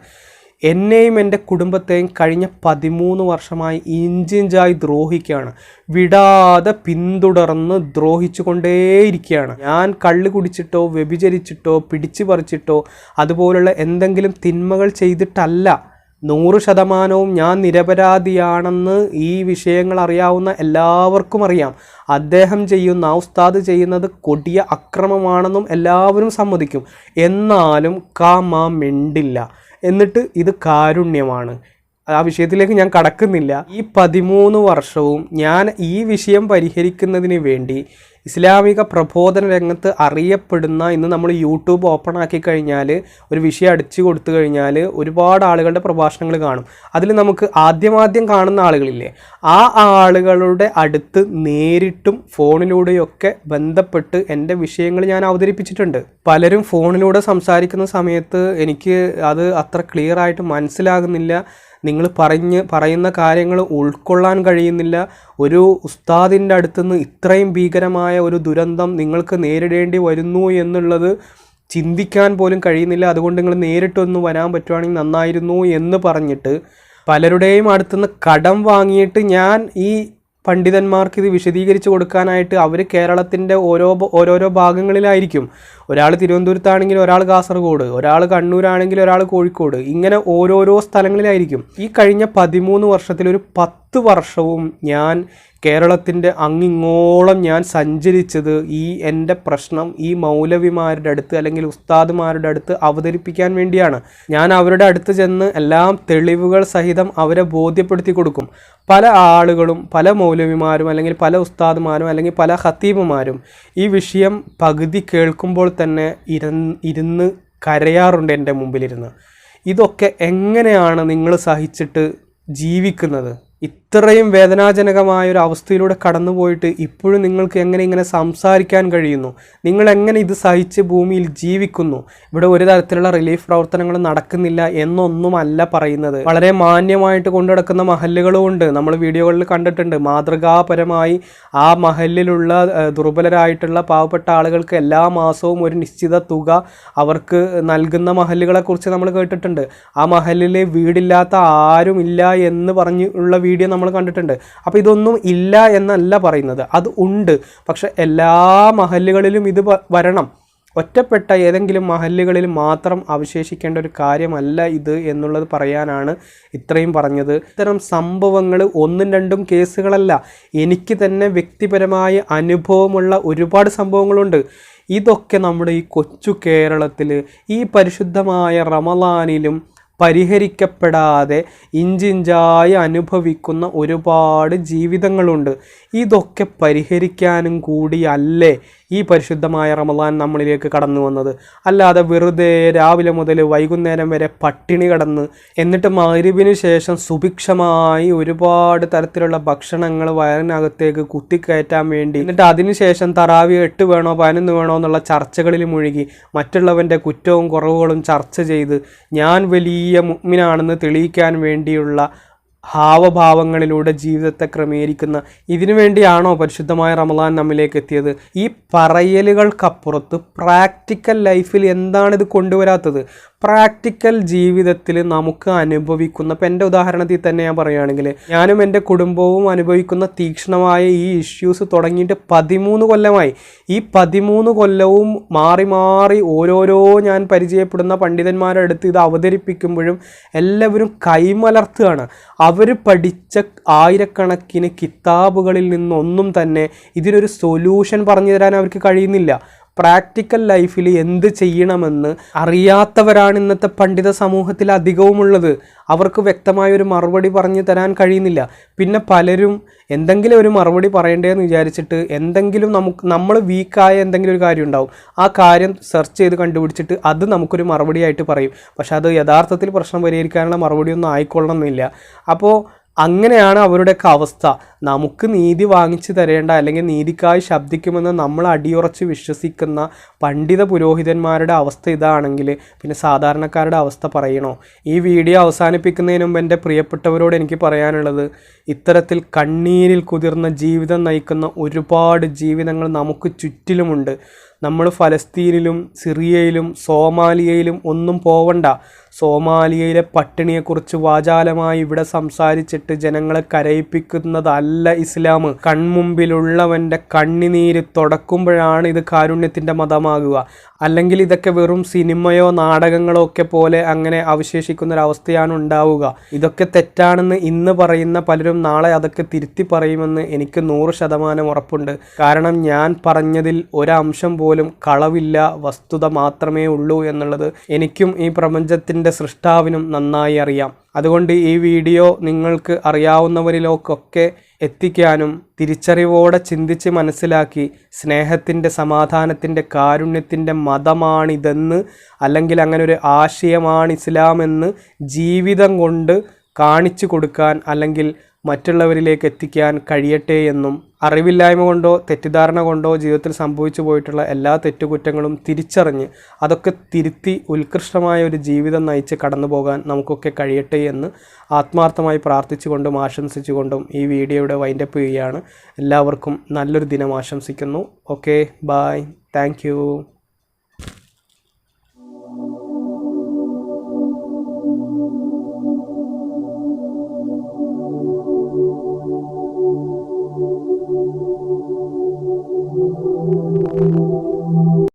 എന്നെയും എന്റെ കുടുംബത്തെയും കഴിഞ്ഞ പതിമൂന്ന് വർഷമായി ഇഞ്ചിഞ്ചായി ദ്രോഹിക്കുകയാണ്. വിടാതെ പിന്തുടർന്ന് ദ്രോഹിച്ചു കൊണ്ടേയിരിക്കുകയാണ് ഞാൻ കള്ളു കുടിച്ചിട്ടോ വ്യഭിചരിച്ചിട്ടോ പിടിച്ചു പറിച്ചിട്ടോ അതുപോലുള്ള എന്തെങ്കിലും തിന്മകൾ ചെയ്തിട്ടല്ല. നൂറ് ശതമാനവും ഞാൻ നിരപരാധിയാണെന്ന് ഈ വിഷയങ്ങൾ അറിയാവുന്ന എല്ലാവർക്കും അറിയാം. അദ്ദേഹം ചെയ്യുന്ന ഉസ്താദ് ചെയ്യുന്നത് കൊടിയ അക്രമമാണെന്നും എല്ലാവരും സമ്മതിക്കും. എന്നാലും കാമ മിണ്ടില്ല. എന്നിട്ട് ഇത് കാരുണ്യമാണ്. ആ വിഷയത്തിലേക്ക് ഞാൻ കടക്കുന്നില്ല. ഈ പതിമൂന്ന് വർഷവും ഞാൻ ഈ വിഷയം പരിഹരിക്കുന്നതിന് വേണ്ടി ഇസ്ലാമിക പ്രബോധന രംഗത്ത് അറിയപ്പെടുന്ന ഇന്ന് നമ്മൾ യൂട്യൂബ് ഓപ്പൺ ആക്കി കഴിഞ്ഞാൽ ഒരു വിഷയം അടിച്ചു കൊടുത്തു കഴിഞ്ഞാൽ ഒരുപാട് ആളുകളുടെ പ്രഭാഷണങ്ങൾ കാണും. അതിൽ നമുക്ക് ആദ്യമാദ്യം കാണുന്ന ആളുകളില്ലേ? ആ ആളുകളുടെ അടുത്ത് നേരിട്ടും ഫോണിലൂടെയൊക്കെ ബന്ധപ്പെട്ട് എന്റെ വിഷയങ്ങൾ ഞാൻ അവതരിപ്പിച്ചിട്ടുണ്ട്. പലരും ഫോണിലൂടെ സംസാരിക്കുന്ന സമയത്ത് എനിക്ക് അത് അത്ര ക്ലിയർ ആയിട്ട് മനസ്സിലാകുന്നില്ല. നിങ്ങൾ പറഞ്ഞ് പറയുന്ന കാര്യങ്ങൾ ഉൾക്കൊള്ളാൻ കഴിയുന്നില്ല. ഒരു ഉസ്താദിന്റെ അടുത്തുനിന്ന് ഇത്രയും ഭീകരമായ ഒരു ദുരന്തം നിങ്ങൾക്ക് നേരിടേണ്ടി വരുന്നു എന്നുള്ളത് ചിന്തിക്കാൻ പോലും കഴിയുന്നില്ല. അതുകൊണ്ട് നിങ്ങൾ നേരിട്ടൊന്ന് വരാൻ പറ്റുവാണെങ്കിൽ നന്നായിരുന്നു എന്ന് പറഞ്ഞിട്ട് പലരുടെയും അടുത്തുനിന്ന് കടം വാങ്ങിയിട്ട് ഞാൻ ഈ പണ്ഡിതന്മാർക്ക് ഇത് വിശദീകരിച്ച് കൊടുക്കാനായിട്ട് അവർ കേരളത്തിന്റെ ഓരോ ഓരോരോ ഭാഗങ്ങളിലായിരിക്കും. ഒരാൾ തിരുവനന്തപുരത്താണെങ്കിൽ ഒരാൾ കാസർഗോഡ് ഒരാൾ കണ്ണൂരാണെങ്കിൽ ഒരാൾ കോഴിക്കോട്. ഇങ്ങനെ ഓരോരോ സ്ഥലങ്ങളിലായിരിക്കും. ഈ കഴിഞ്ഞ പതിമൂന്ന് വർഷത്തിൽ ഒരു പത്ത് വർഷവും ഞാൻ കേരളത്തിന്റെ അങ്ങിങ്ങോളം ഞാൻ സഞ്ചരിച്ചത് ഈ എന്റെ പ്രശ്നം ഈ മൗലവിമാരുടെ അടുത്ത് അല്ലെങ്കിൽ ഉസ്താദുമാരുടെ അടുത്ത് അവതരിപ്പിക്കാൻ വേണ്ടിയാണ്. ഞാൻ അവരുടെ അടുത്ത് ചെന്ന് എല്ലാം തെളിവുകൾ സഹിതം അവരെ ബോധ്യപ്പെടുത്തി കൊടുക്കും. പല ആളുകളും പല മൗലവിമാരും അല്ലെങ്കിൽ പല ഉസ്താദുമാരും അല്ലെങ്കിൽ പല ഹത്തീബുമാരും ഈ വിഷയം പകുതി കേൾക്കുമ്പോൾ തന്നെ ഇരുന്ന് ഇരുന്ന് കരയാറുണ്ട് എന്റെ മുമ്പിലിരുന്ന്. ഇതൊക്കെ എങ്ങനെയാണ് നിങ്ങൾ സഹിച്ചിട്ട് ജീവിക്കുന്നത്? ഇത്രയും വേദനാജനകമായ ഒരു അവസ്ഥയിലൂടെ കടന്നുപോയിട്ട് ഇപ്പോഴും നിങ്ങൾക്ക് എങ്ങനെ ഇങ്ങനെ സംസാരിക്കാൻ കഴിയുന്നു? നിങ്ങൾ എങ്ങനെ ഇത് സഹിച്ച് ഭൂമിയിൽ ജീവിക്കുന്നു? ഇവിടെ ഒരു തരത്തിലുള്ള റിലീഫ് പ്രവർത്തനങ്ങൾ നടക്കുന്നില്ല എന്നൊന്നുമല്ല പറയുന്നത്. വളരെ മാന്യമായിട്ട് കൊണ്ടുനടക്കുന്ന മഹല്ലുകളും ഉണ്ട്. നമ്മൾ വീഡിയോകളിൽ കണ്ടിട്ടുണ്ട്. മാതൃകാപരമായി ആ മഹലിലുള്ള ദുർബലരായിട്ടുള്ള പാവപ്പെട്ട ആളുകൾക്ക് എല്ലാ മാസവും ഒരു നിശ്ചിത തുക അവർക്ക് നൽകുന്ന മഹലുകളെക്കുറിച്ച് നമ്മൾ കേട്ടിട്ടുണ്ട്. ആ മഹലിൽ വീടില്ലാത്ത ആരുമില്ല എന്ന് പറഞ്ഞുള്ള വീഡിയോ നമ്മൾ കണ്ടിട്ടുണ്ട്. അപ്പോൾ ഇതൊന്നും ഇല്ല എന്നല്ല പറയുന്നത്. അത് ഉണ്ട്. പക്ഷെ എല്ലാ മഹല്ലുകളിലും ഇത് വരണം. ഒറ്റപ്പെട്ട ഏതെങ്കിലും മഹല്ലുകളിൽ മാത്രം അവശേഷിക്കേണ്ട ഒരു കാര്യമല്ല ഇത് എന്നുള്ളത് പറയാനാണ് ഇത്രയും പറഞ്ഞത്. ഇത്തരം സംഭവങ്ങൾ ഒന്നും രണ്ടും കേസുകളല്ല. എനിക്ക് തന്നെ വ്യക്തിപരമായ അനുഭവമുള്ള ഒരുപാട് സംഭവങ്ങളുണ്ട്. ഇതൊക്കെ നമ്മുടെ ഈ കൊച്ചു കേരളത്തിൽ ഈ പരിശുദ്ധമായ റമലാനിലും പരിഹരിക്കപ്പെടാതെ ഇഞ്ചിഞ്ചായി അനുഭവിക്കുന്ന ഒരുപാട് ജീവിതങ്ങളുണ്ട്. ഇതൊക്കെ പരിഹരിക്കാനും കൂടിയല്ലേ ഈ പരിശുദ്ധമായ റമദാൻ നമ്മളിലേക്ക് കടന്നു വന്നത്. അല്ലാതെ വെറുതെ രാവിലെ മുതൽ വൈകുന്നേരം വരെ പട്ടിണി കടന്ന് എന്നിട്ട് മരുവിന് ശേഷം സുഭിക്ഷമായി ഒരുപാട് തരത്തിലുള്ള ഭക്ഷണങ്ങൾ വയറിനകത്തേക്ക് കുത്തിക്കയറ്റാൻ വേണ്ടി എന്നിട്ട് അതിനുശേഷം തറാവി എട്ട് വേണോ പതിനൊന്ന് വേണോ എന്നുള്ള ചർച്ചകളിൽ മുഴുകി മറ്റുള്ളവന്റെ കുറ്റവും കുറവുകളും ചർച്ച ചെയ്ത് ഞാൻ വലിയ മുഗ്മിനാണെന്ന് തെളിയിക്കാൻ വേണ്ടിയുള്ള ഹാവഭാവങ്ങളിലൂടെ ജീവിതത്തെ ക്രമീകരിക്കുന്ന ഇതിനു വേണ്ടിയാണോ പരിശുദ്ധമായ റമദാൻ നമ്മിലേക്ക് എത്തിയത്? ഈ പറയലുകൾക്കപ്പുറത്ത് പ്രാക്ടിക്കൽ ലൈഫിൽ എന്താണ് ഇത് കൊണ്ടുവരാത്തത്? പ്രാക്ടിക്കൽ ജീവിതത്തിൽ നമുക്ക് അനുഭവിക്കുന്ന ഇപ്പം എന്റെ ഉദാഹരണത്തിൽ തന്നെ ഞാൻ പറയുകയാണെങ്കിൽ ഞാനും എന്റെ കുടുംബവും അനുഭവിക്കുന്ന തീക്ഷ്ണമായ ഈ ഇഷ്യൂസ് തുടങ്ങിയിട്ട് പതിമൂന്ന് കൊല്ലമായി. ഈ പതിമൂന്ന് കൊല്ലവും മാറി മാറി ഓരോരോ ഞാൻ പരിചയപ്പെടുന്ന പണ്ഡിതന്മാരുടെ അടുത്ത് ഇത് അവതരിപ്പിക്കുമ്പോഴും എല്ലാവരും കൈമലർത്തുകയാണ്. അവർ പഠിച്ച ആയിരക്കണക്കിന് കിതാബുകളിൽ നിന്നൊന്നും തന്നെ ഇതിനൊരു സൊല്യൂഷൻ പറഞ്ഞു തരാൻ അവർക്ക് കഴിയുന്നില്ല. പ്രാക്ടിക്കൽ ലൈഫിൽ എന്ത് ചെയ്യണമെന്ന് അറിയാത്തവരാണ് ഇന്നത്തെ പണ്ഡിത സമൂഹത്തിൽ അധികവുമുള്ളത്. അവർക്ക് വ്യക്തമായ ഒരു മറുപടി പറഞ്ഞു തരാൻ കഴിയുന്നില്ല. പിന്നെ പലരും എന്തെങ്കിലും ഒരു മറുപടി പറയണ്ടേന്ന് വിചാരിച്ചിട്ട് എന്തെങ്കിലും നമുക്ക് നമ്മൾ വീക്കായ എന്തെങ്കിലും ഒരു കാര്യം ഉണ്ടാവും. ആ കാര്യം സെർച്ച് ചെയ്ത് കണ്ടുപിടിച്ചിട്ട് അത് നമുക്കൊരു മറുപടിയായിട്ട് പറയും. പക്ഷേ അത് യഥാർത്ഥത്തിൽ പ്രശ്നം പരിഹരിക്കാനുള്ള മറുപടിയൊന്നും ആയിക്കൊള്ളണമെന്നില്ല. അപ്പോൾ അങ്ങനെയാണ് അവരുടെയൊക്കെ അവസ്ഥ. നമുക്ക് നീതി വാങ്ങിച്ചു തരേണ്ട അല്ലെങ്കിൽ നീതിക്കായി ശബ്ദിക്കുമെന്ന് നമ്മൾ അടിയുറച്ച് വിശ്വസിക്കുന്ന പണ്ഡിത പുരോഹിതന്മാരുടെ അവസ്ഥ ഇതാണെങ്കിൽ പിന്നെ സാധാരണക്കാരുടെ അവസ്ഥ പറയണോ? ഈ വീഡിയോ അവസാനിപ്പിക്കുന്നതിന് മുമ്പ് എന്റെ പ്രിയപ്പെട്ടവരോട് എനിക്ക് പറയാനുള്ളത് ഇത്തരത്തിൽ കണ്ണീരിൽ കുതിർന്ന ജീവിതം നയിക്കുന്ന ഒരുപാട് ജീവിതങ്ങൾ നമുക്ക് ചുറ്റിലുമുണ്ട്. നമ്മൾ ഫലസ്തീനിലും സിറിയയിലും സോമാലിയയിലും ഒന്നും പോവണ്ട. സോമാലിയയിലെ പട്ടിണിയെക്കുറിച്ച് വാചാലമായി ഇവിടെ സംസാരിച്ചിട്ട് ജനങ്ങളെ കരയിപ്പിക്കുന്നതല്ല ഇസ്ലാം. കൺമുമ്പിലുള്ളവന്റെ കണ്ണിനീര് തുടക്കുമ്പോഴാണ് ഇത് കാരുണ്യത്തിന്റെ മതമാകുക. അല്ലെങ്കിൽ ഇതൊക്കെ വെറും സിനിമയോ നാടകങ്ങളോ ഒക്കെ പോലെ അങ്ങനെ അവശേഷിക്കുന്ന ഒരു അവസ്ഥയാണ് ഉണ്ടാവുക. ഇതൊക്കെ തെറ്റാണെന്ന് ഇന്ന് പറയുന്ന പലരും നാളെ അതൊക്കെ തിരുത്തി പറയുമെന്ന് എനിക്ക് നൂറ് ശതമാനം ഉറപ്പുണ്ട്. കാരണം ഞാൻ പറഞ്ഞതിൽ ഒരംശം പോലും കളവില്ല വസ്തുത മാത്രമേ ഉള്ളൂ എന്നുള്ളത് എനിക്കും ഈ പ്രപഞ്ചത്തിന്റെ സൃഷ്ടാവിനും നന്നായി അറിയാം. അതുകൊണ്ട് ഈ വീഡിയോ നിങ്ങൾക്ക് അറിയാവുന്നവരിലേക്കൊക്കെ എത്തിക്കാനും തിരിച്ചറിവോടെ ചിന്തിച്ച് മനസ്സിലാക്കി സ്നേഹത്തിന്റെ സമാധാനത്തിന്റെ കാരുണ്യത്തിന്റെ മതമാണിതെന്ന് അല്ലെങ്കിൽ അങ്ങനെ ഒരു ആശയമാണ് ഇസ്ലാമെന്ന് ജീവിതം കൊണ്ട് കാണിച്ചു കൊടുക്കാൻ അല്ലെങ്കിൽ മറ്റുള്ളവരിലേക്ക് എത്തിക്കാൻ കഴിയട്ടെ എന്നും അറിവില്ലായ്മ കൊണ്ടോ തെറ്റിദ്ധാരണ കൊണ്ടോ ജീവിതത്തിൽ സംഭവിച്ചു പോയിട്ടുള്ള എല്ലാ തെറ്റുകുറ്റങ്ങളും തിരിച്ചറിഞ്ഞ് അതൊക്കെ തിരുത്തി ഉത്കൃഷ്ടമായ ഒരു ജീവിതം നയിച്ച് കടന്നു പോകാൻ നമുക്കൊക്കെ കഴിയട്ടെ എന്ന് ആത്മാർത്ഥമായി പ്രാർത്ഥിച്ചുകൊണ്ടും ആശംസിച്ചുകൊണ്ടും ഈ വീഡിയോയുടെ വൈൻഡപ്പ് ചെയ്യുകയാണ്. എല്ലാവർക്കും നല്ലൊരു ദിനം ആശംസിക്കുന്നു. Okay bye thank